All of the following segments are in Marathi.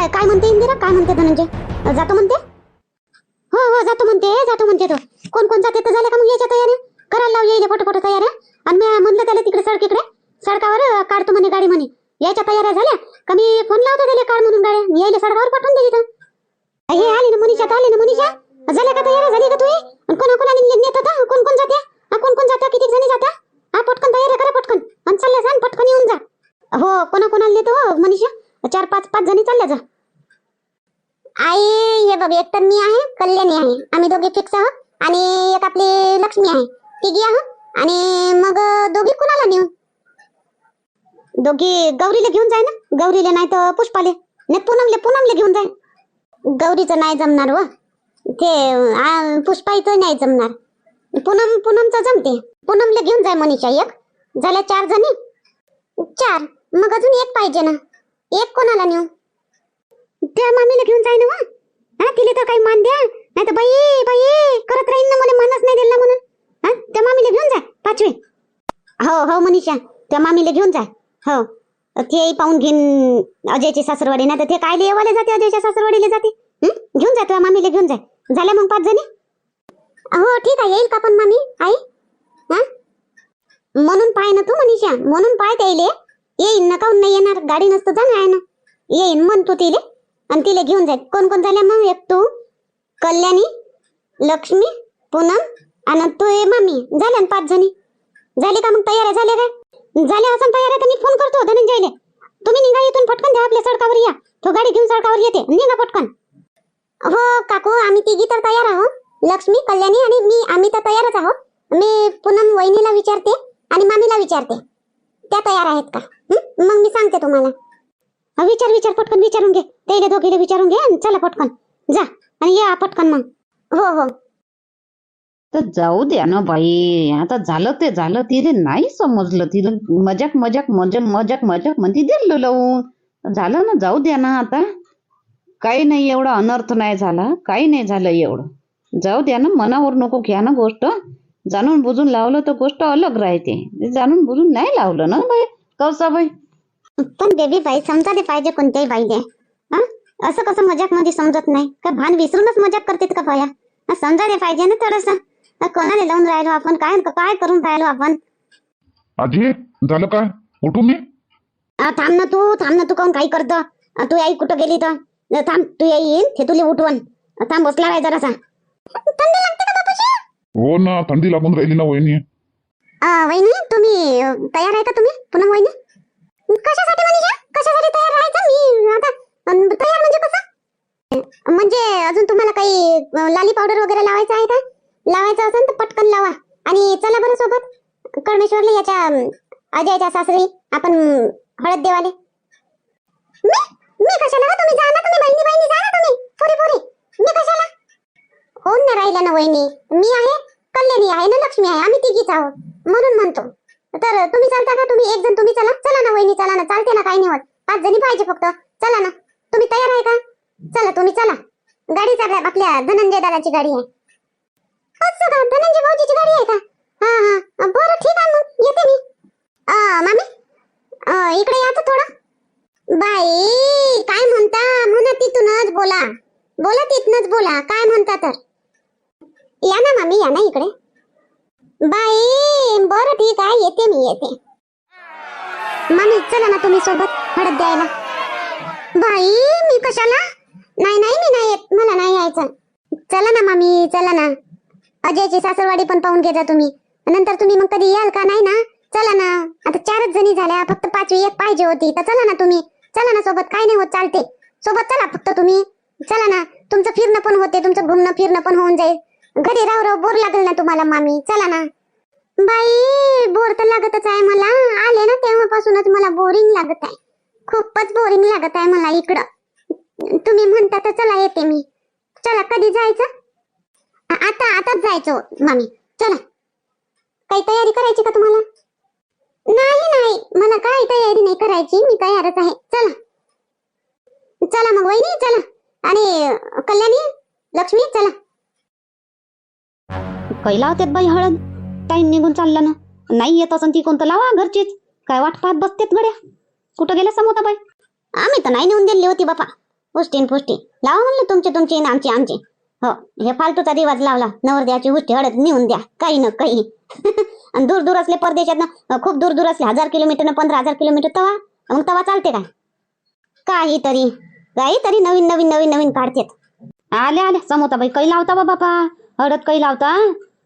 काय काय म्हणते इंदिरा? काय म्हणते धनंजय? जातो म्हणते? हो हो जातो म्हणते जातो म्हणते तो. कोण कोण जाते तर का मग याच्या तयारी? करायला लाव येईल फोटो फोटो तयार आणि मी म्हणलं त्याला तिकडे सडकीकडे सडकावर काढतो म्हणे गाडी म्हणे. याच्या तयाऱ्या झाल्या? का मी फोन लावतो त्याला काढ म्हणून गाड्या? यायला सडकावर पाठवून दे तिथं हे आली ना मनीषा आली ना मनीषा? झाल्या का तयार झाली का तू कोणा कोणाला नेत होता? कोण कोण जात्या? कोण कोण जात्या? किती जणी जात्या? हा पटकन तयार करा पटकन. आणि चालल्या जा पटकन येऊन जा. हो कोणा कोणाला नेतो हो मनीषा? चार पाच पाच जणी चालल्या जा. आई हे बघ एक तर मी आहे कल्याणी आहे. आम्ही दोघे फिक्स आहोत. आणि एक आपली लक्ष्मी आहे. तिघी आहोत. आणि मग दोघी कुणाला नेऊ? दोघी गौरीला घेऊन जाय ना. गौरीला नाही तर पुष्पाले. नाही पूनमले पूनमले घेऊन जाय. गौरीचं नाही जमणार व. ते पुष्पाईचं नाही जमणार. पूनम पूनमचं जमते. पूनमले घेऊन जाय मनीषा एक. झाल्या चार जणी. चार. मग अजून एक पाहिजे ना. एक कोणाला नेऊ? त्या मामीला घेऊन जाय ना वा. हा तिला तर काही मान द्या. नाही तर बाई बाई करत राहीन ना मला मानच नाही दिला म्हणून. हा त्या मामीला घेऊन जा पाचवी. हो हो मनीषा त्या मामीला घेऊन जा. हो. ते पाहून घेईन अजयची सासरवाडी. नाही तर ते काय येवाले जाते अजयच्या सासरवाडीला जाते. घेऊन जा तुझ्या मामीला घेऊन जा. झाल्या मग पाच जणी? हो ठीक आहे. येईल का पण मामी? आई? हा? म्हणून पाय ना तू मनीषा. म्हणून पाय त्याईले येईन ना काऊन नाही येणार? गाडी नसतं जाणार आहे ना येईन म्हण तू तिले. आणि तिला घेऊन जाईल कोण कोण झाल्या मग? एक तू कल्याणी लक्ष्मी पूनम आणि तू ये मामी. झाल्या ना पाच जणी. झाले का मग तयार झाले काय? झाले असं तयार आहे तर मी फोन करतो धनंजयले. तुम्ही निघा इथून पटकन द्या आपल्या सडकावर या. तो गाडी घेऊन सडकावर येते. निघा पटकन. हो काकू आम्ही तिघी तर तयार आहोत लक्ष्मी कल्याणी आणि मी. आम्ही तर तयारच आहोत मी पूनम वहिनीला विचारते आणि मामीला विचारते. त्या तयार आहेत का? मग मी सांगते तुम्हाला. विचार विचार पटकन विचारून घे. ते दोघीले विचारून घे आणि चला पटकन. जा आणि या पटकन मग. हो हो. तर जाऊ द्या ना बाई. आता झालं ते झालं तिने नाही समजलं. तिने मजाक मजाक मजाक मजाक मजाक म्हणते दिलं लावून. झालं ना जाऊ द्या ना आता. काही नाही एवढा अनर्थ नाही झाला. काही नाही झालं एवढं. जाऊ द्या ना मनावर नको घ्या ना गोष्ट. जाणून बुजून लावलं तर गोष्ट अलग राहते. जाणून बुजून नाही लावलं ना बाई? कौसा बाई? पण बेबी बाई? समजायला पाहिजे कोणत्याही बाईले. हा? असं कसं मजाकमध्ये समजत नाही? का भान विसरूनच मजाक करतात का बाया हा, समजायला पाहिजे ना थोडंसं. कोणाला लावून राहिलो आपण? काय काय करून राहिलो आपण? आजी झालं काय उठू मी? थांब ना तू थांब ना तू काऊन काही करतो? तू आई कुठं गेली तर? थांब तू येईन ते तुला उठवण. थांब बसला जरासा. थंडी लागते का बापूजी हो ना थंडी लागून राहिली ना वहिनी. वहिनी तुम्ही तयार आहे का तुम्ही? पुन्हा वहिनी? कशासाठी म्हणजे? कशासाठी तयार राहायचं? मी आता तयार म्हणजे कसं? म्हणजे अजून तुम्हाला काही लाली पावडर वगैरे लावायचं आहे का? लावायचं असेल तर पटकन लावा. आणि चला बरं सोबत कर्मेश्वरला याच्या अजयच्या सासरी आपण हळद देवाले. मी? मी कशाला? तुम्ही जा ना तुम्ही बहिणी बहिणी जा ना तुम्ही. पुरी पुरी मी कशाला? होऊन ना राहिलं ना वहिनी. मी आहे कल्याणी आहे ना लक्ष्मी आहे आम्ही तिघीच आहोत. म्हणून म्हणतो. तर तुम्ही चालता का? तुम्ही एक जण तुम्ही चला. चला ना वहिनी चला ना. चालते ना काही नाही होत. पाच जणी पाहिजे फक्त. चला ना. तुम्ही तयार आहे का? चला तुम्ही चला. गाडी चालल्या आपल्या धनंजय दादाची गाडी आहे. असं का धनंजय भाऊजीची गाडी आहे का? हा हा. बरं ठीक आहे मग. येते मी. मामी? इकडे इकडे याचं थोडं. बाई काय म्हणता? म्हणा तिथूनच बोला. बोला तिथनच बोला. काय म्हणता तर? या ना मामी या ना इकडे. बाई बरं ठीक आहे येते मी येते. मामी चला ना तुम्ही सोबत हळद द्यायला. बाई मी कशाला? नाही नाही मी नाही येत. मला नाही यायचं. चला ना मामी चला ना. अजयची सासरवाडी पण पाहून घेता तुम्ही. नंतर तुम्ही मग कधी याल का? नाही ना? चला ना. आता चारच जणी झाल्या फक्त पाचवी एक पाहिजे होती. तर चला ना तुम्ही. चला ना सोबत. काय नाही होत चालते. सोबत चला फक्त तुम्ही. चला ना. तुमचं फिरणं पण होते तुमचं घुमणं फिरणं पण होऊन जाईल. घरी राहू राव बोर लागल ना तुम्हाला मामी. चला ना. बाई बोर तर लागतच आहे मला. आले ना तेव्हापासूनच मला बोरिंग लागत आहे. खूपच बोरिंग लागत आहे मला इकडं. तुम्ही म्हणता तर चला येते मी. चला कधी जायचं? आता आताच जायचं मामी. चला. काही तयारी करायची का तुम्हाला? नाही नाही. मला काही तयारी नाही करायची. मी तयारच आहे. चला. चला मग वहिनी चला. आणि कल्याणी लक्ष्मी चला. काही लावतात बाई हळद. टाइम निघून चालला ना. नाही येत असं ती कोणतं लावा घरचीच. काय वाट पाहत बसतेत गड्या. कुठं गेल्या समोता बाई? आम्ही तर नाही नेऊन दिली होती बापा. पुष्टीन पुष्टी. लावा म्हणले तुमचे तुमची आणि आमची आमची. हो हे फालतूचा रिवाज लावला. नवरदेवाची उष्टी हळद नेऊन द्या. काही ना काही. आणि दूर दूर असले परदेशात खूप दूर दूर असले हजार किलोमीटर पंधरा हजार किलोमीटर तवा. मग तवा चालते काय? काहीतरी. काहीतरी नवीन नवीन नवीन नवीन काढतेत. आले आले समोता बाई काही लावता बा बापा. हळद काही लावता?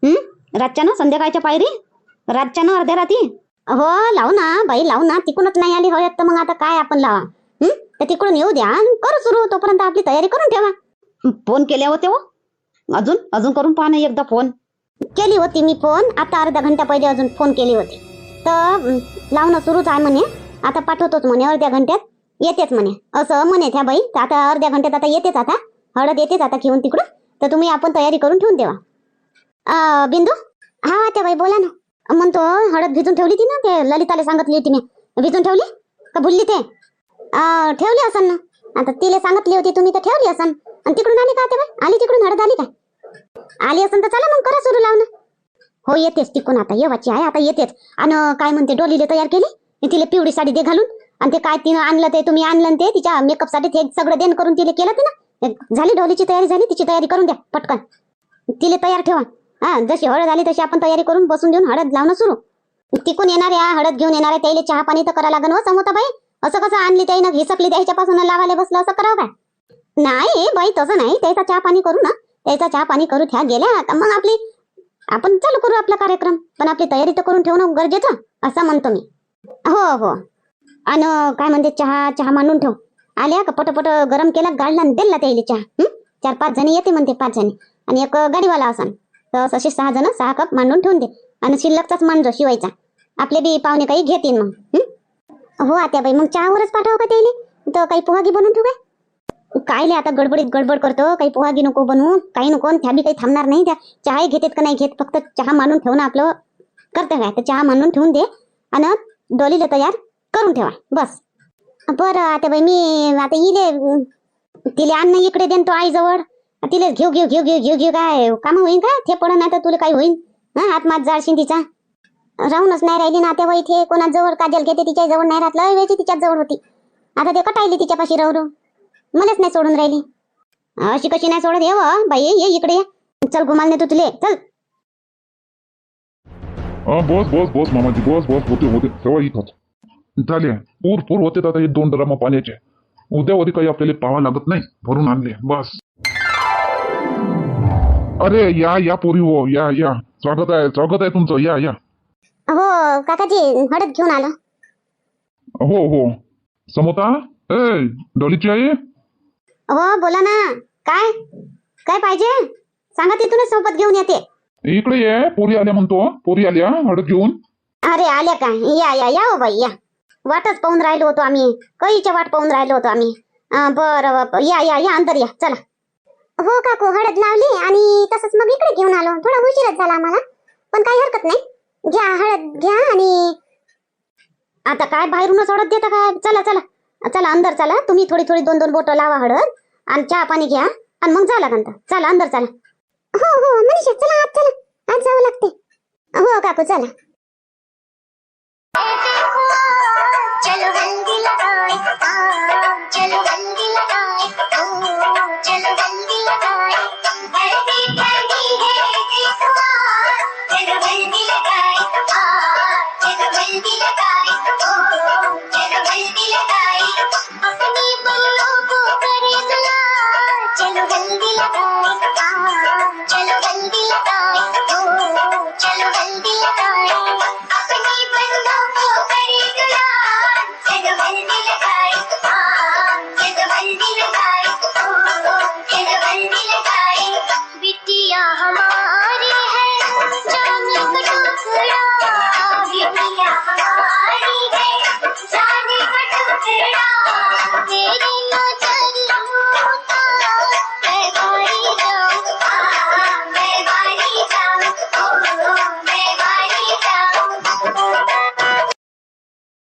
हं? रातच्या ना संध्याकाळच्या पायरी? रातच्या ना अर्ध्या राती? हो लावू ना बाई लावू ना. तिकडूनच नाही आली. हळद तर मग आता काय आपण लावा? हं? तर तिकडून येऊ द्या. करू सुरू. तोपर्यंत आपली तयारी करून ठेवा. फोन केले होते हो? अजून? अजून करून पहा ना एकदा फोन. केली होती मी फोन. आता अर्धा घंटा पहिले अजून फोन केली होती. तर लावणं सुरूच आहे म्हणे. आता पाठवतोच म्हणे अर्ध्या घंट्यात. येतेच म्हणे. असं म्हणे त्या बाई. आता अर्ध्या घंट्यात आता येतेच आता. हळद येतेच आता घेऊन तिकडून. तर तुम्ही आपण तयारी करून ठेवून देवा. अं, बिंदू? हा त्या बाई बोला ना. म्हणतो हळद भिजून ठेवली ती ना ते ललिताला सांगितली होती मी. भिजून ठेवली? का भुलली ते? अं, ठेवली असन ना. आता तिला सांगितली होती तुम्ही तर ठेवली असन. आणि तिकडून आली का ते बाई? आली तिकडून हळद आली काय? आली असन तर चला मग करा सुरू लावणं हो येतेच तिकून आता. येवाची आहे आता येतेच. आणि काय म्हणते डोलीले तयार केली? तिला पिवळी साडी दे घालून. आणि ते काय तिनं आणलं ते तुम्ही आणलं ते तिच्या मेकअपसाठी ते सगळं देण करून तिला केलं ते ना. झाली डोलीची तयारी झाली तिची तयारी करून द्या पटकन. तिला तयार ठेवा. हा जशी हळद आली तशी आपण तयारी करून बसून देऊन हळद लावणं सुरू. तिकून येणाऱ्या हळद घेऊन येणाऱ्या त्याला चहा पाणी तर करा लागन हो समोता बाई. असं कसं आणली त्यानं हिसकली त्याच्यापासून लावायला बसलं असं करावं काय नाही बाई तसं नाही. त्याचा चहा पाणी करू ना. त्याचा चहा पाणी करू ह्या गेल्या. तर मग आपली आपण चालू करू आपला कार्यक्रम. पण आपली तयारी तर करून ठेवणं गरजेचं असं म्हणतो मी. हो हो. आणि काय म्हणते चहा चहा मांडून ठेव. आल्या का? पटपट गरम केला गाळला आणि दिला त्याला चहा. चार पाच जणी येते म्हणते पाच जणी. आणि एक गाडीवाला असा तर असे सहा जण सहा कप मांडून ठेवून दे. आणि शिल्लकचाच मांडजो शिवायचा. आपले बी पाहुणे काही घेतील मग. हो? आता बाई मग चहावरच पाठव का त्याला? तर काही पोहागी बनवून ठेवू काय? काय आता गडबडीत गडबड करतो. काही पोहागी नको बनवू काही नको त्या बी काही थांबणार नाही. त्या चहाही घेतात का नाही घेत? फक्त चहा मांडून ठेवणं आपलं. करतं काय? तर चहा मांडून ठेवून दे. आणि डोलीला तयार करून ठेवा. बस. बरं आता बाई मी आता इले तिले अन्न इकडे देन तो आईजवळ. तिले घेऊ घेऊ घेऊ घेऊ घेऊ घेऊ काय काम होईन का? ते पडन नाही तर तुला काय होईन? हा हात मात जाळशीन तिचा राहूनच नाही राहिली ना तेव्हा इथे कोणाजवळ काजल घेते तिच्या जवळ नाही राहत. लय वेळची तिच्याच जवळ होती. आता ते कटायली तिच्यापाशी राहू मलाच नाही सोडून राहिली. अशी कशी नाही सोडत? ये बाई ये इकडे ये. चल गुमाल नाही तू तुले. चल. बस बस बस मामाजी बस बस होते होते. तेव्हा इथं झाले. पूर पूर होते आता हे दोन ड्राम पाण्याचे. उद्या वरी काही आपल्याला पावा लागत नाही भरून आणले बस. अरे या या पोरी हो या या. स्वागत आहे स्वागत आहे तुमचं या या. हो काकाजी हळद घेऊन आलो. हो हो. समोता ए डोलीची आई? हो बोला ना. काय? काय पाहिजे? सांगा तिथूनच सोबत घेऊन येते. इकडे ये पोरी आल्या म्हणतो. पोरी आल्या हळद घेऊन. अरे आल्या काय या या या हो बाई या. वाटच पाहून राहिलो होतो आम्ही. कईच्या वाट पाहून राहिलो होतो आम्ही. अं, बरं बरं. या या या अंतर या. चला. हो काकू हळद लावली आणि तसंच मग इकडे घेऊन आलो. थोडा उशीरच झाला आम्हाला. पण काही हरकत नाही. घ्या हळद घ्या आणि आता काय बाहेरूनच हळद देता काय? चला चला. चला अंदर चला. तुम्ही थोडी थोडी दोन दोन बोटं लावा हळद आणि चहा पाणी घ्या आणि मग झाला नंतर चला अंदर चला. हो हो मनीषा चला आत चला. आज जावं लागते. हो काकू चला. चलो हल्दी लगाए हाँ, चलो हल्दी लगाए ओ, चलो हल्दी लगाए हल्दी हल्दी है जिसवार चलो हल्दी लगाए हाँ, चलो हल्दी लगाए। Didn't know.